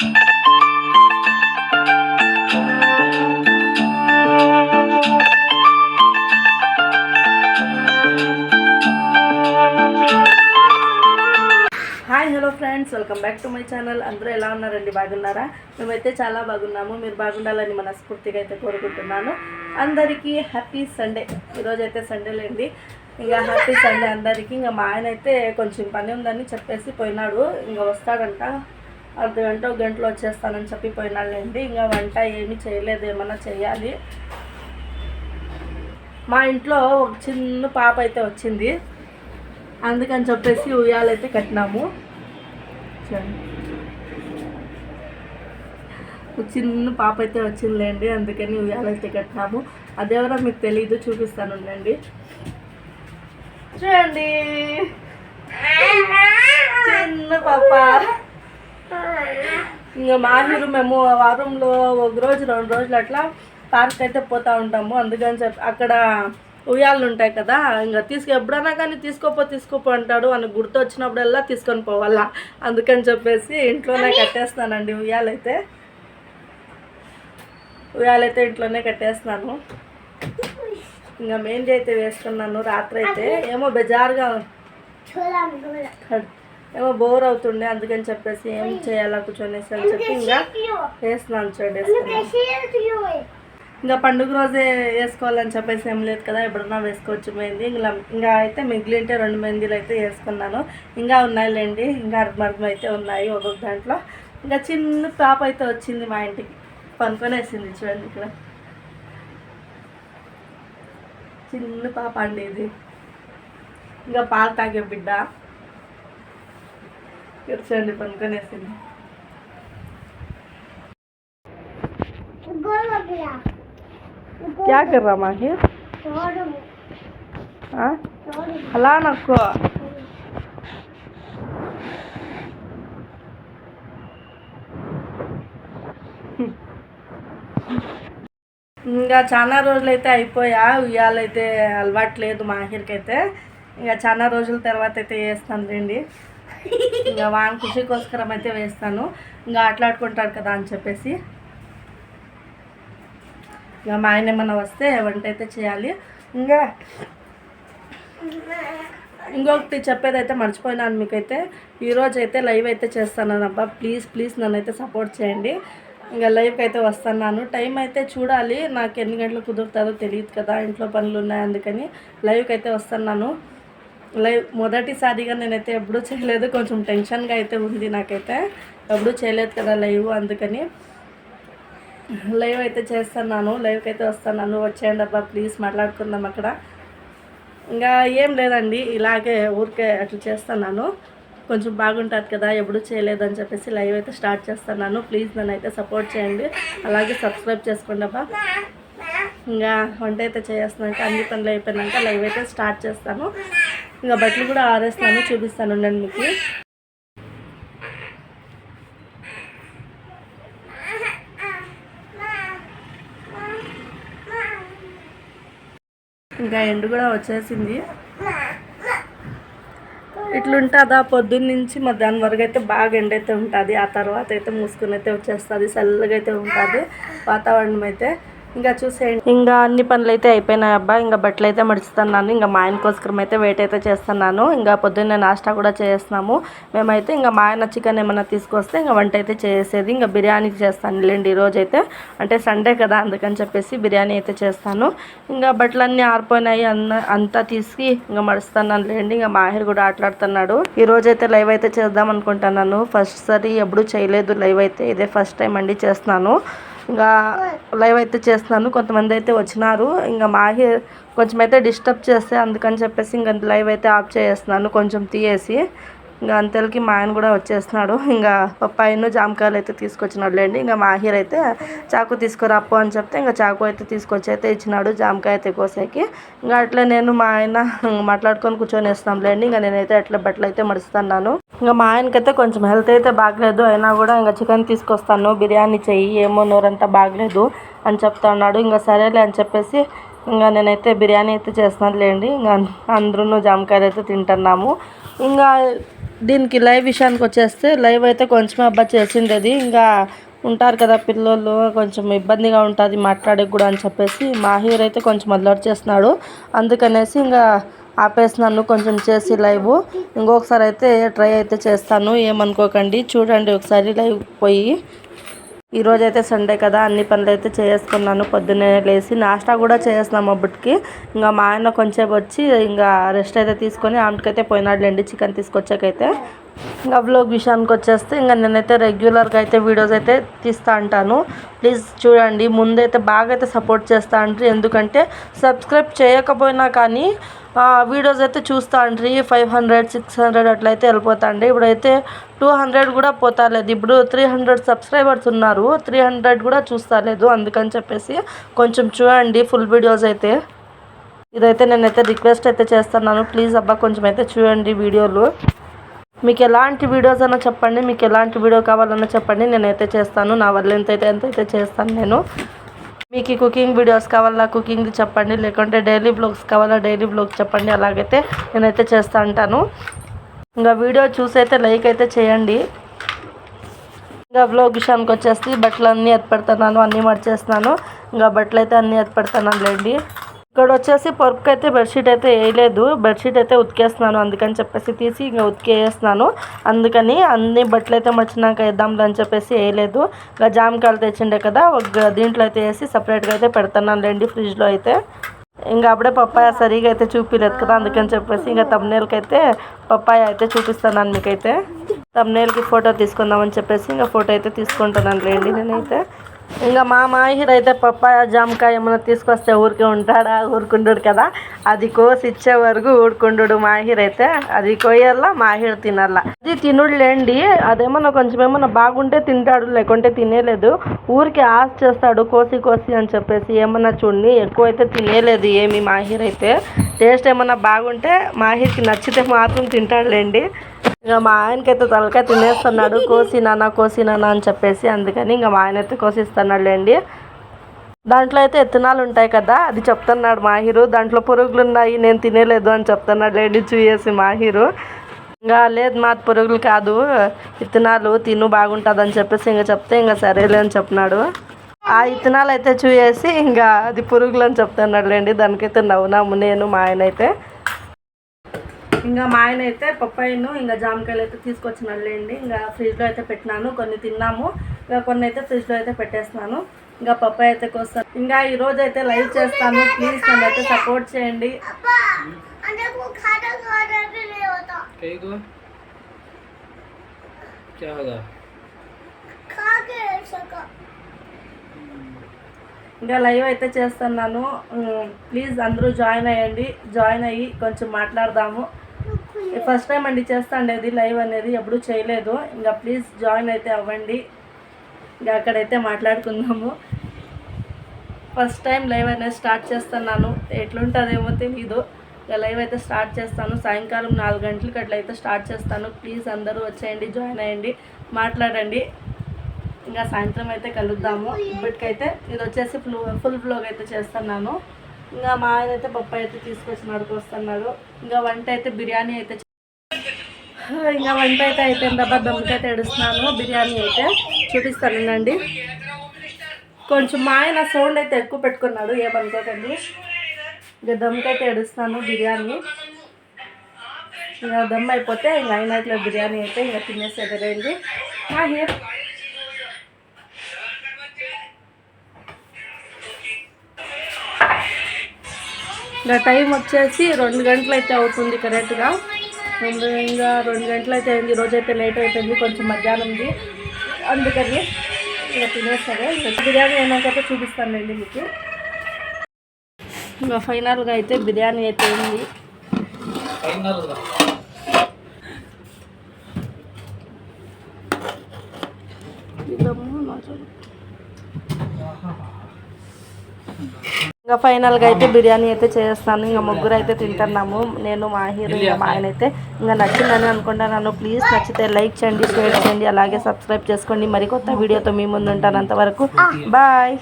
Hi hello friends. Welcome back to my channel. అందరూ ఎలా ఉన్నారండి? బాగున్నారా? మేమైతే చాలా బాగున్నాము. మీరు బాగుండాలని మనస్ఫూర్తిగా అయితే కోరుకుంటున్నాను. అందరికీ హ్యాపీ సండే ఈరోజు అయితే సండే లేండి. ఇంకా హ్యాపీ సండే అందరికీ. ఇంకా మా ఆయన అయితే కొంచెం పని ఉందని చెప్పేసి పోయినాడు. ఇంకా వస్తాడంట. అర్ధ గంట ఒక గంటలో వచ్చేస్తానని చెప్పి పోయినాళ్ళండి ఇంకా వంట ఏమి చేయలేదు ఏమన్నా చేయాలి. మా ఇంట్లో ఒక చిన్న పాప అయితే వచ్చింది. అందుకని చెప్పేసి ఉయ్యాలైతే కట్టినాము. ఒక చిన్న పాప అయితే వచ్చిందిలేండి అందుకని ఉయ్యాలైతే కట్టినాము. అదెవరో మీకు తెలియదు చూపిస్తాను ఉండండి. చూడండి. చిన్న పాప. ఇంకా మాహిరు మేము వారంలో ఒక రోజు రెండు రోజులు అట్లా పార్క్ అయితే పోతా ఉంటాము. అందుకని చెప్పి అక్కడ ఉయ్యాలు ఉంటాయి కదా ఇంకా తీసుకు ఎప్పుడైనా కానీ తీసుకోపో తీసుకోపో అంటాడు. అని గుర్తు వచ్చినప్పుడల్లా తీసుకొని పోవాలా. అందుకని చెప్పేసి ఇంట్లోనే కట్టేస్తానండి ఉయ్యాలైతే ఉయ్యాలైతే ఇంట్లోనే కట్టేస్తున్నాను. ఇంకా మెహందీ అయితే వేసుకున్నాను రాత్రి అయితే. ఏమో బెజారుగా ఏమో బోర్ అవుతుండే అందుకని చెప్పేసి ఏం చేయాలా కూర్చొనేసి అని చెప్పి ఇంకా వేస్తున్నాను చూడండి ఇంకా పండుగ రోజే వేసుకోవాలని చెప్పేసి ఏం లేదు కదా ఎప్పుడన్నా వేసుకోవచ్చు మెహందీ. ఇంకా ఇంకా అయితే మిగిలింటే రెండు మెహందీలు అయితే వేసుకున్నాను. ఇంకా ఉన్నాయిలేండి ఇంకా అర్థమర్థం అయితే ఉన్నాయి ఒక్కొక్క దాంట్లో. ఇంకా చిన్న పాప అయితే వచ్చింది మా ఇంటికి పనుకొని వేసింది చూడండి ఇక్కడ. చిన్న పాప అండి ఇది. ఇంకా పాలు తాగే బిడ్డ. ఇక్కడ చూడండి పనుకొని వేసింది क्या कर रहा माहिर हाँ అలా నాకు ఇంకా చాలా రోజులైతే అయిపోయా ఉయ్యాలైతే అలవాటు లేదు మాహిర్కి అయితే ఇంకా చాలా రోజుల తర్వాత అయితే వేస్తాను రండి ఇంకా వాన్ ఖుషికోస్కరం అయితే వేస్తాను. ఇంకా ఆటలాడుకుంటాడు కదా అని చెప్పేసి. ఇంకా మా ఆయన ఏమన్నా వస్తే వంట అయితే చేయాలి. ఇంకా ఇంకొకటి చెప్పేది అయితే మర్చిపోయినాను మీకైతే. ఈరోజు అయితే లైవ్ అయితే చేస్తాను అబ్బా ప్లీజ్ ప్లీజ్ నన్ను అయితే సపోర్ట్ చేయండి. ఇంకా లైవ్కి అయితే వస్తున్నాను. టైం అయితే చూడాలి. నాకు ఎన్ని గంటలు కుదురుతుందో తెలియదు కదా ఇంట్లో పనులు ఉన్నాయి అందుకని లైవ్కి అయితే వస్తున్నాను. లైవ్ మొదటిసారిగా నేనైతే ఎప్పుడూ చేయలేదు. కొంచెం టెన్షన్గా అయితే ఉంది నాకైతే. ఎప్పుడూ చేయలేదు కదా లైవ్ అందుకని. లైవ్ అయితే చేస్తున్నాను. లైవ్కి అయితే వస్తున్నాను. వచ్చేయండి అబ్బా ప్లీజ్ మాట్లాడుకుందాం అక్కడ. ఇంకా ఏం లేదండి. ఇలాగే ఊరికే అట్లా చేస్తున్నాను. కొంచెం బాగుంటుంది కదా ఎప్పుడు చేయలేదని చెప్పేసి లైవ్ అయితే స్టార్ట్ చేస్తున్నాను. ప్లీజ్ నన్ను అయితే సపోర్ట్ చేయండి. అలాగే సబ్స్క్రైబ్ చేసుకోండి అబ్బా. ఇంకా వంట అయితే చేస్తున్నాక అన్ని పనులు అయిపోయినాక లైవ్ అయితే స్టార్ట్ చేస్తాను. ఇంకా బట్టలు కూడా ఆరేస్తాను చూపిస్తాను ఉండండి మీకు. ఇంకా ఎండు కూడా వచ్చేసింది. ఇట్లుంటుందా? పొద్దున్న నుంచి మధ్యాహ్నం వరకు అయితే బాగా ఎండ అయితే ఉంటుంది. ఆ తర్వాత అయితే మూసుకుని అయితే వచ్చేస్తుంది చల్లగా అయితే ఉంటుంది వాతావరణం అయితే. ఇంకా చూసేయండి. ఇంకా అన్ని పనులు అయితే అయిపోయినాయి అబ్బా. ఇంకా బట్టలు అయితే మడుచుతున్నాను. ఇంకా మా ఆయన కోసరం అయితే వెయిట్ అయితే చేస్తున్నాను. ఇంకా పొద్దున్నే నాస్టా కూడా చేస్తున్నాము. మేమైతే ఇంకా మా ఆయన చికెన్ ఏమైనా తీసుకొస్తే ఇంకా వంట అయితే చేసేది. ఇంకా బిర్యానీ చేస్తాను లేండి ఈరోజు అయితే అంటే సండే కదా అందుకని చెప్పేసి బిర్యానీ అయితే చేస్తాను. ఇంకా బట్టలన్నీ ఆరిపోయినాయి. అన్న అంతా తీసి ఇంకా మడుస్తున్నాను లేండి. ఇంకా మాహిర్ కూడా ఆటలాడుతున్నాడు. ఈరోజు అయితే లైవ్ అయితే చేద్దాం అనుకుంటున్నాను. ఫస్ట్ సరి ఎప్పుడు చేయలేదు. లైవ్ అయితే ఇదే ఫస్ట్ టైం అండి చేస్తున్నాను. ఇంకా లైవ్ అయితే చేస్తున్నాను. కొంతమంది అయితే వచ్చినారు. ఇంకా మాహి కొంచెం అయితే డిస్టర్బ్ చేస్తే అందుకని చెప్పేసి ఇంకా లైవ్ అయితే ఆఫ్ చేసేస్తున్నాను కొంచెం తీయేసి. ఇంకా అంతలకి మా ఆయన కూడా వచ్చేస్తున్నాడు. ఇంకా పప్పాయిను జామకాయలు అయితే తీసుకొచ్చినాడు లేండి ఇంకా మాహిర్ అయితే చాకు తీసుకురాపు అని చెప్తే ఇంకా చాకు అయితే తీసుకొచ్చి అయితే ఇచ్చినాడు జామకాయ అయితే కోసేకి. ఇంకా అట్లా నేను మా ఆయన మాట్లాడుకొని కూర్చొని వేస్తాం లేండి ఇంకా నేనైతే అట్లా బట్టలు అయితే మడుస్తున్నాను. ఇంకా మా ఆయనకైతే కొంచెం హెల్త్ అయితే బాగలేదు. అయినా కూడా ఇంకా చికెన్ తీసుకొస్తాను. బిర్యానీ చెయ్యి ఏమో నోరంతా బాగలేదు అని చెప్తా ఉన్నాడు ఇంకా సరేలే అని చెప్పేసి ఇంకా నేనైతే బిర్యానీ అయితే చేస్తున్నాను లేండి ఇంకా అందరూ జామకాయలు అయితే తింటున్నాము. ఇంకా దీనికి లైవ్ విషయానికి వచ్చేస్తే లైవ్ అయితే కొంచెం అబ్బా చేసిండేది ఇంకా ఉంటారు కదా పిల్లోళ్ళు కొంచెం ఇబ్బందిగా ఉంటుంది మాట్లాడే కూడా అని చెప్పేసి మాహిర్ అయితే కొంచెం అలర్ట్ చేస్తున్నాడు. అందుకనేసి ఇంకా ఆపేసినాను కొంచెం చేసి లైవ్. ఇంకొకసారి అయితే ట్రై అయితే చేస్తాను ఏమనుకోకండి. చూడండి ఒకసారి లైవ్ పోయి. ఈరోజు అయితే సండే కదా అన్ని పనులు అయితే చేసుకున్నాను. పొద్దున్నే లేచి నాస్టా కూడా చేస్తున్నాం అప్పటికి. ఇంకా మా ఆయన కొంచెంసేపు వచ్చి ఇంకా రెస్ట్ అయితే తీసుకొని ఆమెకైతే పోయినాడులేండి చికెన్ తీసుకొచ్చాకైతే. ఇంకా వ్లోగ్ విషయానికి వచ్చేస్తే ఇంకా నేనైతే రెగ్యులర్గా అయితే వీడియోస్ అయితే తీస్తా ఉంటాను ప్లీజ్ చూడండి ముందైతే బాగా అయితే సపోర్ట్ చేస్తా అంటారు. ఎందుకంటే సబ్స్క్రైబ్ చేయకపోయినా కానీ వీడియోస్ అయితే చూస్తా అంటారు. ఫైవ్ హండ్రెడ్ సిక్స్ హండ్రెడ్ అట్లయితే వెళ్ళిపోతాండి ఇప్పుడైతే టూ హండ్రెడ్ కూడా పోతాలేదు ఇప్పుడు త్రీ హండ్రెడ్ సబ్స్క్రైబర్స్ ఉన్నారు. త్రీ హండ్రెడ్ కూడా చూస్తలేదు అందుకని చెప్పేసి కొంచెం చూడండి ఫుల్ వీడియోస్ అయితే. ఇదైతే నేనైతే రిక్వెస్ట్ అయితే చేస్తున్నాను. ప్లీజ్ అబ్బా కొంచెం అయితే చూడండి వీడియోలు. మీకు ఎలాంటి వీడియోస్ అన్నా చెప్పండి మీకు ఎలాంటి వీడియో కావాలన్నా చెప్పండి నేనైతే చేస్తాను. నా వల్ల ఎంతైతే ఎంతైతే చేస్తాను నేను. మీకు కుకింగ్ వీడియోస్ కావాలా కుకింగ్ చెప్పండి లేకుంటే డైలీ బ్లాగ్స్ కావాలా డైలీ బ్లాగ్స్ చెప్పండి అలాగైతే నేనైతే చేస్తా ఉంటాను. ఇంకా వీడియో చూసి అయితే లైక్ అయితే చేయండి. ఇంకా బ్లాగ్ విషయానికి వచ్చేసి బట్టలు అన్నీ ఎత్తుపెడుతున్నాను అన్నీ మడిచేస్తున్నాను ఇంకా బట్టలు అయితే అన్నీ ఎత్తుపెడుతున్నాను లేండి ఇక్కడ వచ్చేసి పరుపుకి అయితే బెడ్షీట్ అయితే వేయలేదు. బెడ్షీట్ అయితే ఉతికేస్తున్నాను. అందుకని చెప్పేసి తీసి ఇంకా ఉతికేస్తున్నాను. అందుకని అన్ని బట్టలు అయితే మర్చినాక వేద్దాంలే అని చెప్పేసి వేయలేదు. ఇంకా జామకాయలు తెచ్చిండే కదా ఒక దీంట్లో అయితే వేసి సపరేట్గా అయితే పెడుతున్నాను లేండి ఫ్రిడ్జ్లో అయితే. ఇంకా అప్పుడే పప్పాయ సరిగా అయితే చూపిలేదు కదా అందుకని చెప్పేసి ఇంకా తమ్నేల్కి అయితే పప్పాయ అయితే చూపిస్తున్నాను మీకైతే. తమ్నేల్కి ఫోటో తీసుకుందామని చెప్పేసి ఇంకా ఫోటో అయితే తీసుకుంటున్నాను లేండి నేనైతే. ఇంకా మా మాహిర్ అయితే పప్పాయ జామకాయ ఏమైనా తీసుకొస్తే ఊరికే ఉంటాడా? ఊరుకుంటాడు కదా? అది కోసి ఇచ్చే వరకు ఊరుకుండు మాహిర్ అయితే. అది కోయల్లా మాహిర్ తినల్లా అది తినుడులేండి. అదేమన్నా కొంచెం ఏమన్నా బాగుంటే తింటాడు లేకుంటే తినేలేదు. ఊరికి ఆశ చేస్తాడు కోసి కోసి అని చెప్పేసి ఏమన్నా చూడండి ఎక్కువ అయితే తినేలేదు ఏమి మాహిర్ అయితే. టేస్ట్ ఏమన్నా బాగుంటే మాహిర్కి నచ్చితే మాత్రం తింటాడులేండి. ఇక మా ఆయనకైతే తలకాయ తినేస్తున్నాడు. కోసినానా కోసినానా అని చెప్పేసి అందుకని ఇంకా మా ఆయన అయితే కోసిస్తున్నాడు లేండి దాంట్లో అయితే ఎత్తనాలు ఉంటాయి కదా అది చెప్తున్నాడు మాహిరు. దాంట్లో పురుగులు ఉన్నాయి నేను తినేలేదు అని చెప్తున్నాడు లేండి చూయేసి మాహిరు. ఇంకా లేదు మా పురుగులు కాదు ఇత్తనాలు తిను బాగుంటుంది అని చెప్పేసి ఇంకా చెప్తే ఇంకా సరేలే అని చెప్పినాడు. ఆ ఇత్తనాలు అయితే చూసేసి ఇంకా అది పురుగులు అని చెప్తున్నాడు లేండి దానికైతే నవ్వునాము నేను మా ఆయన అయితే ఇంకా మా ఆయన అయితే పప్పాయిను ఇంకా జామకాయలు అయితే తీసుకొచ్చినలేండి ఇంకా ఫ్రిడ్జ్లో అయితే పెట్టినాను కొన్ని తిన్నాము. ఇంకా కొన్ని అయితే ఫ్రిడ్జ్లో అయితే పెట్టేస్తున్నాను. ఇంకా పప్పాయి అయితే కోస్తాను ఇంకా ఈరోజు అయితే లైవ్ చేస్తాను. ప్లీజ్ నన్ను అయితే సపోర్ట్ చేయండి. ఇంకా లైవ్ అయితే చేస్తున్నాను. ప్లీజ్ అందరూ జాయిన్ అయ్యండి. జాయిన్ అయ్యి కొంచెం మాట్లాడదాము. ఫస్ట్ టైం అండి చేస్తాండేది లైవ్ అనేది ఎప్పుడు చేయలేదు. ఇంకా ప్లీజ్ జాయిన్ అయితే అవ్వండి. ఇంకా అక్కడైతే మాట్లాడుకుందాము. ఫస్ట్ టైం లైవ్ అనేది స్టార్ట్ చేస్తున్నాను. ఎట్లుంటుందేమో తెలీదు. ఇక లైవ్ అయితే స్టార్ట్ చేస్తాను. సాయంకాలం నాలుగు గంటలకి అట్లయితే స్టార్ట్ చేస్తాను. ప్లీజ్ అందరూ వచ్చేయండి జాయిన్ అయ్యండి మాట్లాడండి. ఇంకా సాయంత్రం అయితే కలుద్దాము. ఇప్పటికైతే ఇది వచ్చేసి ఫుల్ ఫుల్ బ్లాగ్ అయితే చేస్తున్నాను. ఇంకా మా ఆయన అయితే పప్పు అయితే తీసుకొచ్చి నడుకొస్తున్నాడు ఇంకా వంట అయితే బిర్యానీ అయితే ఇంకా వంట అయితే అయిపోయింది. అబ్బా దమ్ముకైతే ఎడుస్తున్నాను బిర్యానీ అయితే చూపిస్తానండి కొంచెం మా ఆయన సౌండ్ అయితే ఎక్కువ పెట్టుకున్నాడు. ఏమనుకోకండి. ఇంకా అయితే ఎడుస్తాను బిర్యానీ. ఇంకా దమ్ అయిపోతే ఇంకా అయినట్లో బిర్యానీ అయితే ఇంకా తినేసి రండి మా హియర్ ఇంకా టైం వచ్చేసి రెండు గంటలు అయితే అవుతుంది కరెక్ట్గా. ఇంకా రెండు గంటలు అయితే అయింది. రోజు అయితే లేట్ అయిపోయింది కొంచెం మధ్యాహ్నం ఉంది. అందుకని ఇక తినేస్తాను. బిర్యానీ అయినాకైతే చూపిస్తానులేండి మీకు. ఇంకా ఫైనల్గా అయితే బిర్యానీ అయితే ఉంది. ఇదమ్మా ఇంకా ఫైనల్గా అయితే బిర్యానీ అయితే చేస్తాను. ఇంకా ముగ్గురు అయితే తింటున్నాము. నేను మా హీరో ఇంకా మా ఆయన అయితే ఇంకా నచ్చిందని అనుకుంటున్నాను ప్లీజ్ నచ్చితే లైక్ చేయండి షేర్ చేయండి అలాగే సబ్స్క్రైబ్ చేసుకోండి. మరి కొత్త వీడియోతో మీ ముందు ఉంటాను అంతవరకు. బాయ్